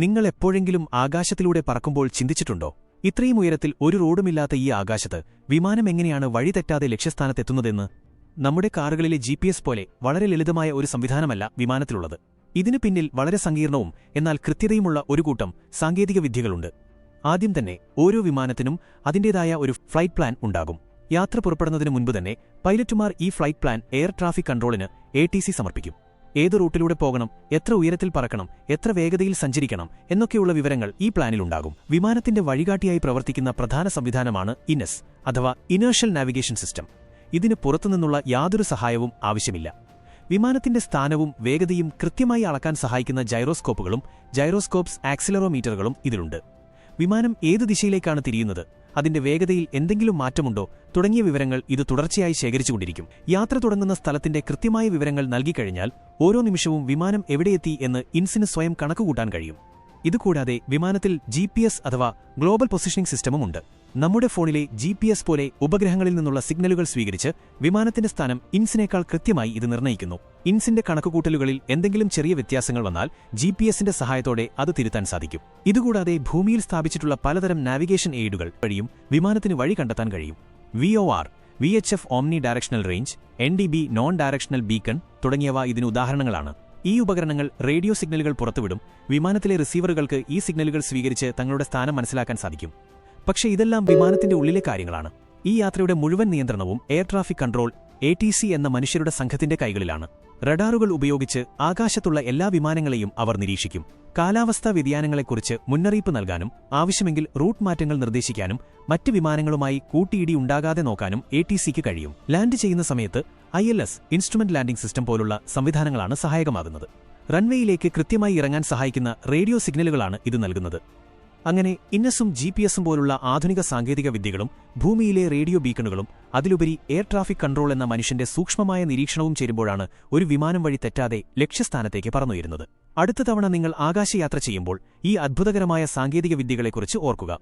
നിങ്ങൾ എപ്പോഴെങ്കിലും ആകാശത്തിലൂടെ പറക്കുമ്പോൾ ചിന്തിച്ചിട്ടുണ്ടോ? ഇത്രയും ഉയരത്തിൽ ഒരു റോഡുമില്ലാത്ത ഈ ആകാശത്ത് വിമാനം എങ്ങനെയാണ് വഴിതെറ്റാതെ ലക്ഷ്യസ്ഥാനത്തെത്തുന്നതെന്ന്? നമ്മുടെ കാറുകളിലെ ജി പോലെ വളരെ ലളിതമായ ഒരു സംവിധാനമല്ല വിമാനത്തിലുള്ളത്. ഇതിനു പിന്നിൽ വളരെ സങ്കീർണവും എന്നാൽ കൃത്യതയുമുള്ള ഒരു കൂട്ടം സാങ്കേതിക വിദ്യകളുണ്ട്. ആദ്യം തന്നെ ഓരോ വിമാനത്തിനും അതിന്റേതായ ഒരു ഫ്ലൈറ്റ് പ്ലാൻ ഉണ്ടാകും. യാത്ര പുറപ്പെടുന്നതിന് മുൻപ് തന്നെ പൈലറ്റുമാർ ഈ ഫ്ലൈറ്റ് പ്ലാൻ എയർ ട്രാഫിക് കൺട്രോളിന് എ സമർപ്പിക്കും. ഏത് റൂട്ടിലൂടെ പോകണം എത്ര ഉയരത്തിൽ പറക്കണം എത്ര വേഗതയിൽ സഞ്ചരിക്കണം എന്നൊക്കെയുള്ള വിവരങ്ങൾ ഈ പ്ലാനിലുണ്ടാകും. വിമാനത്തിന്റെ വഴികാട്ടിയായി പ്രവർത്തിക്കുന്ന പ്രധാന സംവിധാനമാണ് ഇനസ് അഥവാ ഇനേഴ്ഷ്യൽ നാവിഗേഷൻ സിസ്റ്റം. ഇതിന് പുറത്തുനിന്നുള്ള യാതൊരു സഹായവും ആവശ്യമില്ല. വിമാനത്തിന്റെ സ്ഥാനവും വേഗതയും കൃത്യമായി അളക്കാൻ സഹായിക്കുന്ന ജൈറോസ്കോപ്പുകളും ജൈറോസ്കോപ്സ് ആക്സിലറോമീറ്ററുകളും ഇതിലുണ്ട്. വിമാനം ഏത് ദിശയിലേക്കാണ് തിരിയുന്നത് അതിന്റെ വേഗതയിൽ എന്തെങ്കിലും മാറ്റമുണ്ടോ തുടങ്ങിയ വിവരങ്ങൾ ഇത് തുടർച്ചയായി ശേഖരിച്ചുകൊണ്ടിരിക്കും. യാത്ര തുടങ്ങുന്ന സ്ഥലത്തിന്റെ കൃത്യമായ വിവരങ്ങൾ നൽകിക്കഴിഞ്ഞാൽ ഓരോ നിമിഷവും വിമാനം എവിടെയെത്തി എന്ന് ഇൻസിന് സ്വയം കണക്കുകൂട്ടാൻ കഴിയും. ഇതുകൂടാതെ വിമാനത്തിൽ ജി അഥവാ ഗ്ലോബൽ പൊസിഷനിംഗ് സിസ്റ്റമും ഉണ്ട്. നമ്മുടെ ഫോണിലെ ജി പോലെ ഉപഗ്രഹങ്ങളിൽ നിന്നുള്ള സിഗ്നലുകൾ സ്വീകരിച്ച് വിമാനത്തിന്റെ സ്ഥാനം ഇൻസിനേക്കാൾ കൃത്യമായി ഇത് നിർണയിക്കുന്നു. ഇൻസിന്റെ കണക്കുകൂട്ടലുകളിൽ എന്തെങ്കിലും ചെറിയ വ്യത്യാസങ്ങൾ വന്നാൽ ജി പി സഹായത്തോടെ അത് തിരുത്താൻ സാധിക്കും. ഇതുകൂടാതെ ഭൂമിയിൽ സ്ഥാപിച്ചിട്ടുള്ള പലതരം നാവിഗേഷൻ എയ്ഡുകൾ വഴിയും വിമാനത്തിന് വഴി കണ്ടെത്താൻ കഴിയും. V O R V H F omni directional range N D B non directional beacon തുടങ്ങിയവ ഇതിന് ഉദാഹരണങ്ങളാണ്. ഈ ഉപകരണങ്ങൾ റേഡിയോ സിഗ്നലുകൾ പുറത്തുവിടും. വിമാനത്തിലെ റിസീവറുകൾക്ക് ഈ സിഗ്നലുകൾ സ്വീകരിച്ച് തങ്ങളുടെ സ്ഥാനം മനസ്സിലാക്കാൻ സാധിക്കും. പക്ഷേ ഇതെല്ലാം വിമാനത്തിന്റെ ഉള്ളിലെ കാര്യങ്ങളാണ്. ഈ യാത്രയുടെ മുഴുവൻ നിയന്ത്രണവും എയർ ട്രാഫിക് കൺട്രോൾ എ എന്ന മനുഷ്യരുടെ സംഘത്തിന്റെ കൈകളിലാണ്. റഡാറുകൾ ഉപയോഗിച്ച് ആകാശത്തുള്ള എല്ലാ വിമാനങ്ങളെയും അവർ നിരീക്ഷിക്കും. കാലാവസ്ഥാ വ്യതിയാനങ്ങളെക്കുറിച്ച് മുന്നറിയിപ്പ് നൽകാനും ആവശ്യമെങ്കിൽ റൂട്ട് മാറ്റങ്ങൾ നിർദ്ദേശിക്കാനും മറ്റ് വിമാനങ്ങളുമായി കൂട്ടിയിടി ഉണ്ടാകാതെ നോക്കാനും എ കഴിയും. ലാൻഡ് ചെയ്യുന്ന സമയത്ത് I L S instrument landing system പോലുള്ള സംവിധാനങ്ങളാണ് സഹായകമാകുന്നത്. റൺവേയിലേക്ക് കൃത്യമായി ഇറങ്ങാൻ സഹായിക്കുന്ന റേഡിയോ സിഗ്നലുകളാണ് ഇത് നൽകുന്നത്. അങ്ങനെ ഇന്നസും ജി പി എസും പോലുള്ള ആധുനിക സാങ്കേതിക വിദ്യകളും ഭൂമിയിലെ റേഡിയോ ബീക്കണുകളും അതിലുപരി എയർ ട്രാഫിക് കൺട്രോൾ എന്ന മനുഷ്യന്റെ സൂക്ഷ്മമായ നിരീക്ഷണവും ചേരുമ്പോഴാണ് ഒരു വിമാനം വഴി തെറ്റാതെ ലക്ഷ്യസ്ഥാനത്തേക്ക് പറന്നുയരുന്നത്. അടുത്ത തവണ നിങ്ങൾ ആകാശയാത്ര ചെയ്യുമ്പോൾ ഈ അത്ഭുതകരമായ സാങ്കേതിക വിദ്യകളെക്കുറിച്ച് ഓർക്കുക.